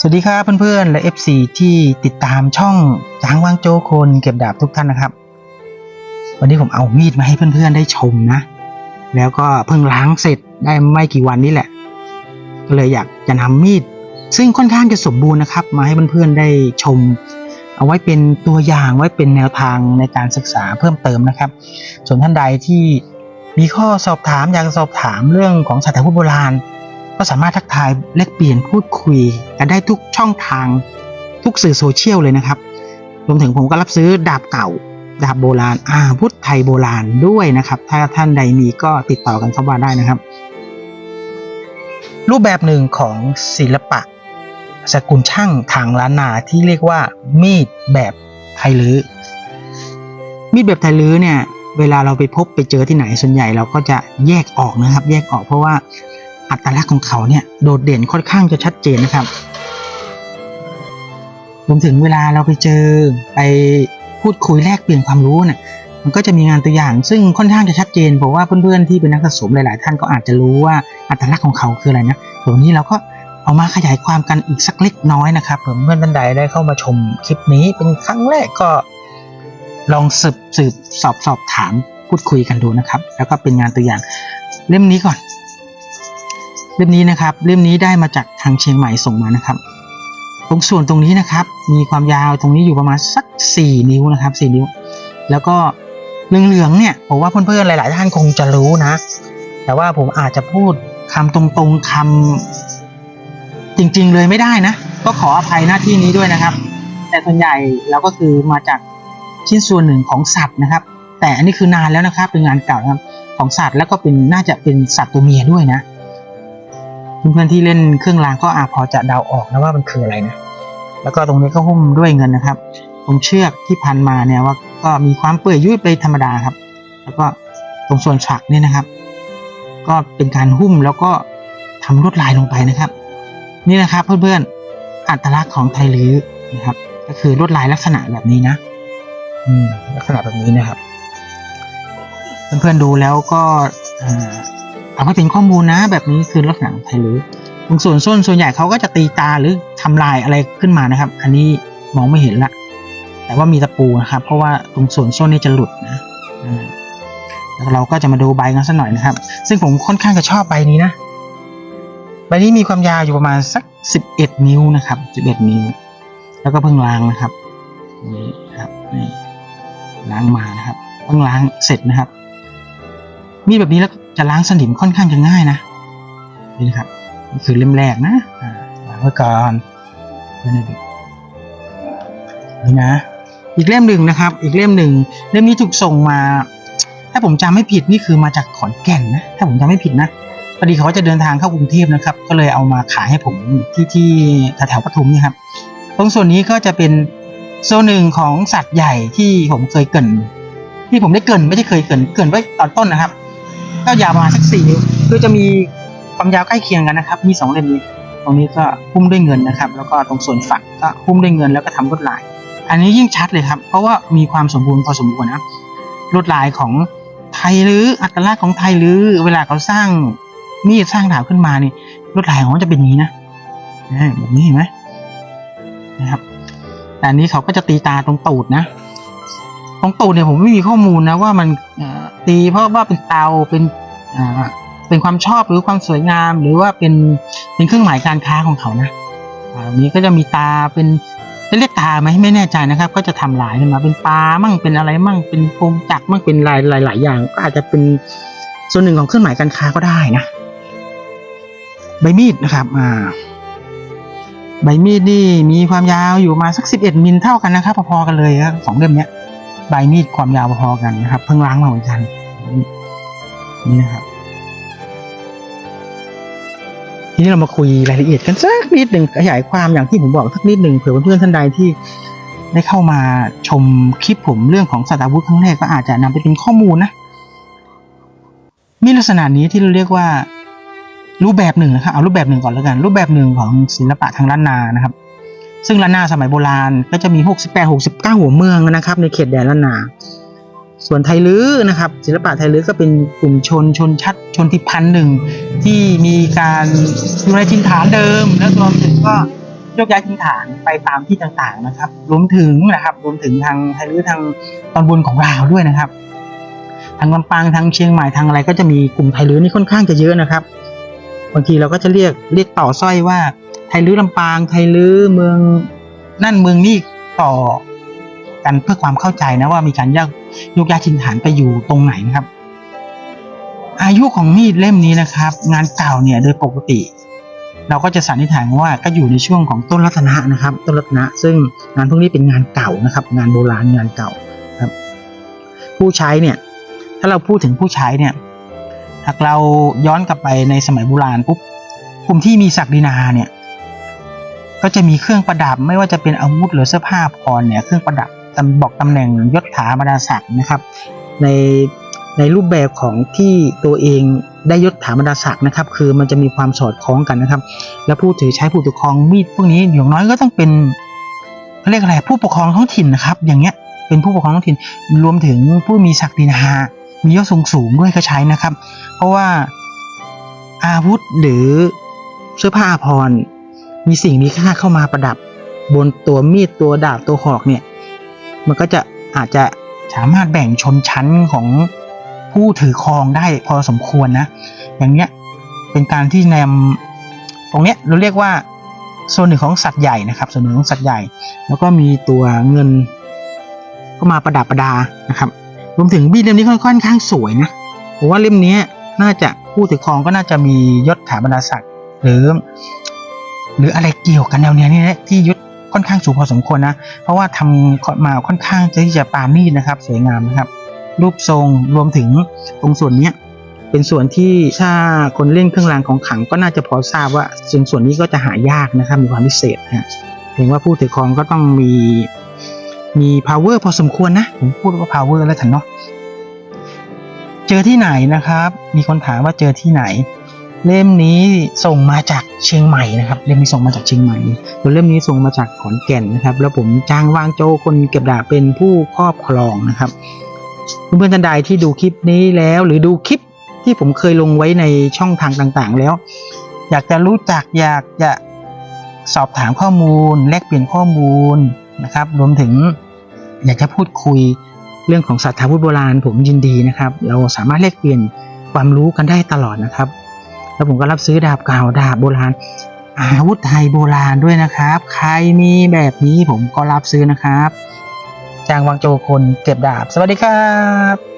สวัสดีครับเพื่อนๆและ FC ที่ติดตามช่องจางวางโจคนเก็บดาบทุกท่านนะครับ วันนี้ผมเอามีดมาให้เพื่อนๆได้ชมนะ แล้วก็เพิ่งล้างเสร็จได้ไม่กี่วันนี้แหละ ก็เลยอยากจะนำมีด ซึ่งค่อนข้างจะสมบูรณ์นะครับ มาให้เพื่อนๆได้ชม เอาไว้เป็นตัวอย่างไว้เป็นแนวทางในการศึกษาเพิ่มเติมนะครับ ส่วนท่านใดที่มีข้อสอบถามอยากสอบถามเรื่องของสัตว์พุทธโบราณ ก็สามารถทักทายแลกเปลี่ยนพูดคุยกันได้ทุกช่องทาง ทุกสื่อโซเชียลเลยนะครับ รวมถึงผมก็รับซื้อดาบเก่า ดาบโบราณอาพุทธไทยโบราณด้วยนะครับ ถ้าท่านใดมีก็ติดต่อกันเข้ามาได้นะครับ รูปแบบหนึ่งของศิลปะ สกุลช่างทางล้านนาที่เรียกว่า มีดแบบไทยลื้อมีดแบบไทยลื้อเนี่ยเวลาเราไปพบไปเจอที่ไหนส่วนใหญ่เราก็จะแยกออกนะครับ แยกออกเพราะว่า อัตลักษณ์ของเขาเนี่ยโดดเด่นค่อนข้างจะชัดเจนนะครับรวมถึงเวลาเราไปเจอไปพูดคุยแลกเปลี่ยนความรู้เนี่ยมันก็จะมีงานตัวอย่าง ซึ่งค่อนข้างจะชัดเจนผมว่าเพื่อนๆที่เป็นนักสะสมหลาย ๆ ท่านก็อาจจะรู้ว่าอัตลักษณ์ของเขาคืออะไรนะต่วันนี้เราก็เอามาขยายความกันอีกสักเล็กน้อยนะครับเผื่อเพื่อนท่านใดได้เข้ามาชมคลิปนี้เป็นครั้งแรกก็ลองสืบสืบสอบสอบถามพูดคุยกันดูนะครับ แล้วก็เป็นงานตัวอย่างเล่มนี้ก่อน เล่มนี้นะครับเล่มนี้ได้มาจากทางเชียงใหม่ส่งมานะครับ ตรงส่วนตรงนี้นะครับ มีความยาวตรงนี้อยู่ประมาณสัก 4 นิ้วนะครับ 4 นิ้ว แล้วก็เหลืองๆเนี่ยผมว่าเพื่อนๆหลายๆท่านคงจะรู้นะ แต่ว่าผมอาจจะพูดคำตรงๆคำจริงๆเลยไม่ได้นะ ก็ขออภัยหน้าที่นี้ด้วยนะครับ แต่ส่วนใหญ่เราก็คือมาจากชิ้นส่วนหนึ่งของสัตว์นะครับ แต่อันนี้คือนานแล้วนะครับเป็นงานเก่านะครับของสัตว์แล้วก็เป็นน่าจะเป็นสัตว์ตัวเมียด้วยนะ เพื่อนๆที่เล่นเครื่องรางก็อาจพอจะเดาออกนะว่ามันคืออะไรนะ แล้วก็ตรงนี้ก็หุ้มด้วยเงินนะครับ ตรงเชือกที่พันมาเนี่ยว่าก็มีความเปื่อยยุ่ยไปธรรมดาครับ แล้วก็ตรงส่วนฉักเนี่ยนะครับ ก็เป็นการหุ้มแล้วก็ทำลวดลายลงไปนะครับ นี่นะครับเพื่อนๆอัตลักษณ์ของไทยลื้อนะครับ ก็คือลวดลายลักษณะแบบนี้นะ อืมลักษณะแบบนี้นะครับ เพื่อนๆดูแล้วก็อ่า เอาไว้เป็นข้อมูลนะ แบบนี้คือลักษณะของไทยลื้อตรงส่วนส้นส่วนใหญ่เขาก็จะตีตาหรือทำลายอะไรขึ้นมานะครับ อันนี้มองไม่เห็นละแต่ว่ามีตะปูนะครับ เพราะว่าตรงส่วนส้นนี่จะหลุดนะแล้วเราก็จะมาดูใบกันสักหน่อยนะครับ ซึ่งผมค่อนข้างจะชอบใบนี้นะใบนี้มีความยาวอยู่ประมาณสักสิบเอ็ดนิ้วนะครับสิบเอ็ดนิ้ว แล้วก็เพิ่งล้างนะครับนี่ครับนี่ล้างมานะครับเพิ่งล้างเสร็จนะครับ มีแบบนี้แล้ว จะล้างสนิมค่อนข้างจะง่ายนะนี่นะครับนี่คือเล่มแรกนะอ่างไว้ก่อนนี่นะนี่นะ อีกเล่มหนึ่งนะครับ อีกเล่มหนึ่งเล่มนี้ถูกส่งมา ถ้าผมจำไม่ผิดนี่คือมาจากขอนแก่นนะถ้าผมจำไม่ผิดนะพอดีเขาจะเดินทางเข้ากรุงเทพนะครับ ก็เลยเอามาขายให้ผมที่ที่แถวปทุมนี่ครับ ตรงส่วนนี้ก็จะเป็นโซนหนึ่งของสัตว์ใหญ่ที่ผมเคยเกินที่ผมได้เกินไม่ใช่เคยเกินเกินไว้ตอนต้นนะครับ ก็ยาวประมาณสักสี่นิ้วคือจะมีความยาวใกล้เคียงกันนะครับ มีสองเล่มนี้ ตรงนี้ก็หุ้มด้วยเงินนะครับ แล้วก็ตรงส่วนฝักก็หุ้มด้วยเงินแล้วก็ทำลวดลาย อันนี้ยิ่งชัดเลยครับ เพราะว่ามีความสมบูรณ์พอสมควรนะลวดลายของไทยหรืออัตลักษณ์ของไทยหรือเวลาเขาสร้างมีดสร้างดาบขึ้นมานี่ลวดลายของมันจะเป็นอย่างนี้นะแบบนี้เห็นไหมนะครับแต่อันนี้เขาก็จะตีตาตรงตูดนะ ตรงตูดเนี่ยผมไม่มีข้อมูลนะว่ามันตีเพราะว่าเป็นเตาเป็นเป็นความชอบหรือความสวยงาม หรือว่าเป็นเป็นเครื่องหมายการค้าของเขานะอันนี้ก็จะมีตาเป็นจะเรียกตาไหมไม่แน่ใจนะครับ ก็จะทำลายขึ้นมาเป็นปลามั่งเป็นอะไรมั่งเป็นโครงจักรมั่งเป็นลายหลาย ๆ อย่าง ก็อาจจะเป็นส่วนหนึ่งของเครื่องหมายการค้าก็ได้นะใบมีดนะครับอ่าใบมีดนี่มีความยาวอยู่มาสักสิบเอ็ดมิลเท่ากันนะครับพอๆกันเลยครับสองเล่มเนี้ย ใบมีดความยาวพอกันนะครับ เพิ่งล้างมาเหมือนกัน นี่นะครับ ทีนี้เรามาคุยรายละเอียดกันสักนิดหนึ่งขยายความอย่างที่ผมบอกสักนิดหนึ่งเผื่อเพื่อนๆท่านใดที่ได้เข้ามาชมคลิปผมเรื่องของสัตว์อาวุธครั้งแรกก็อาจจะนำไปเป็นข้อมูลนะมีลักษณะนี้ที่เราเรียกว่ารูปแบบหนึ่งนะครับเอารูปแบบหนึ่งก่อนแล้วกัน รูปแบบหนึ่งของศิลปะทางล้านนานะครับ ซึ่งล้านนาสมัยโบราณก็จะมี 68 69 หัวเมืองนะครับ ในเขตแดนล้านนา ส่วนไทยลื้อนะครับศิลปะไทยลื้อก็เป็นกลุ่มชนชนชัดชนที่พันธ์หนึ่งที่มีการอยู่ในถิ่นฐานเดิม และรวมถึงก็ยกย้ายถิ่นฐานไปตามที่ต่างๆนะครับ รวมถึงนะครับรวมถึงทางไทยหรือทางตอนบนของลาวด้วยนะครับ ทางลำปางทางเชียงใหม่ทางอะไรก็จะมีกลุ่มไทยลื้อนี่ค่อนข้างจะเยอะนะครับบางทีเราก็จะเรียกเรียกต่อสร้อยว่า ไทยลื้อลำปาง ไทยลื้อเมืองนั่นเมืองนี่ต่อกันเพื่อความเข้าใจนะว่ามีการยกยกย้ายถิ่นฐานไปอยู่ตรงไหนนะครับ อายุของมีดเล่มนี้นะครับ งานเก่าเนี่ยโดยปกติ เราก็จะสันนิษฐานว่าก็อยู่ในช่วงของต้นรัตนะนะครับ ต้นรัตนะ ซึ่งงานพวกนี้เป็นงานเก่านะครับ งานโบราณงานเก่าครับ ผู้ใช้เนี่ย ถ้าเราพูดถึงผู้ใช้เนี่ยหากเราย้อนกลับไปในสมัยโบราณปุ๊บกลุ่มที่มีศักดินาเนี่ย ก็จะมีเครื่องประดับไม่ว่าจะเป็นอาวุธหรือเสื้อผ้าพรเนี่ยเครื่องประดับตำบอกตำแหน่งยศถาบรรดาศักดิ์นะครับ ในในรูปแบบของที่ตัวเองได้ยศถาบรรดาศักดิ์นะครับ คือมันจะมีความสอดคล้องกันนะครับ แล้วผู้ถือใช้ผู้ถือครองมีดพวกนี้อย่างน้อยก็ต้องเป็นเขาเรียกอะไรผู้ปกครองท้องถิ่นนะครับ อย่างเงี้ยเป็นผู้ปกครองท้องถิ่นรวมถึงผู้มีศักดินามียศสูงสูงๆด้วยก็ใช้นะครับ เพราะว่าอาวุธหรือเสื้อผ้าอาภร มีสิ่งมีค่าเข้ามาประดับ บนตัวมีดตัวดาบตัวหอกเนี่ย มันก็จะอาจจะสามารถแบ่งชนชั้นของผู้ถือครองได้พอสมควรนะ อย่างเนี้ยเป็นการที่นำตรงเนี้ยเราเรียกว่าส่วนหนึ่งของสัตว์ใหญ่นะครับส่วนหนึ่งของสัตว์ใหญ่ แล้วก็มีตัวเงินก็มาประดับประดานะครับรวมถึงมีดเล่มนี้ค่อนข้างสวยนะผมว่าเล่มนี้น่าจะผู้ถือครองก็น่าจะมียศถาบรรดาศักดิ์หรือ หรืออะไรเกี่ยวกันแนวเนี้ยนี่แหละที่ยศค่อนข้างสูงพอสมควรนะ เพราะว่าทำมาค่อนข้างที่จะปราณีตนะครับ สวยงามนะครับ รูปทรงรวมถึงตรงส่วนเนี้ยเป็นส่วนที่ถ้าคนเล่นเครื่องรางของขังก็น่าจะพอทราบว่าส่วนส่วนนี้ก็จะหายากนะครับ มีความพิเศษนะฮะถึงว่าผู้ถือครองก็ต้องมีมี power พอสมควรนะ ผมพูดว่า power แล้วกันเนาะเจอที่ไหนนะครับ มีคนถามว่าเจอที่ไหน เล่มนี้ส่งมาจากเชียงใหม่นะครับเล่มนี้ส่งมาจากเชียงใหม่ส่วนเล่มนี้ส่งมาจากขอนแก่นนะครับ แล้วผมจ้างวางโจคนเก็บดาบเป็นผู้ครอบครองนะครับเพื่อนๆท่านใดที่ดูคลิปนี้แล้ว หรือดูคลิปที่ผมเคยลงไว้ในช่องทางต่างๆ แล้ว อยากจะรู้จักอยากจะสอบถามข้อมูล แลกเปลี่ยนข้อมูลนะครับ รวมถึงอยากจะพูดคุยเรื่องของศาสตร์พุทธโบราณผมยินดีนะครับ เราสามารถแลกเปลี่ยนความรู้กันได้ตลอดนะครับ แล้วผมก็รับซื้อดาบเก่าดาบโบราณ อาวุธไทยโบราณด้วยนะครับ ใครมีแบบนี้ผมก็รับซื้อนะครับจางวังโจคนเก็บดาบ สวัสดีครับ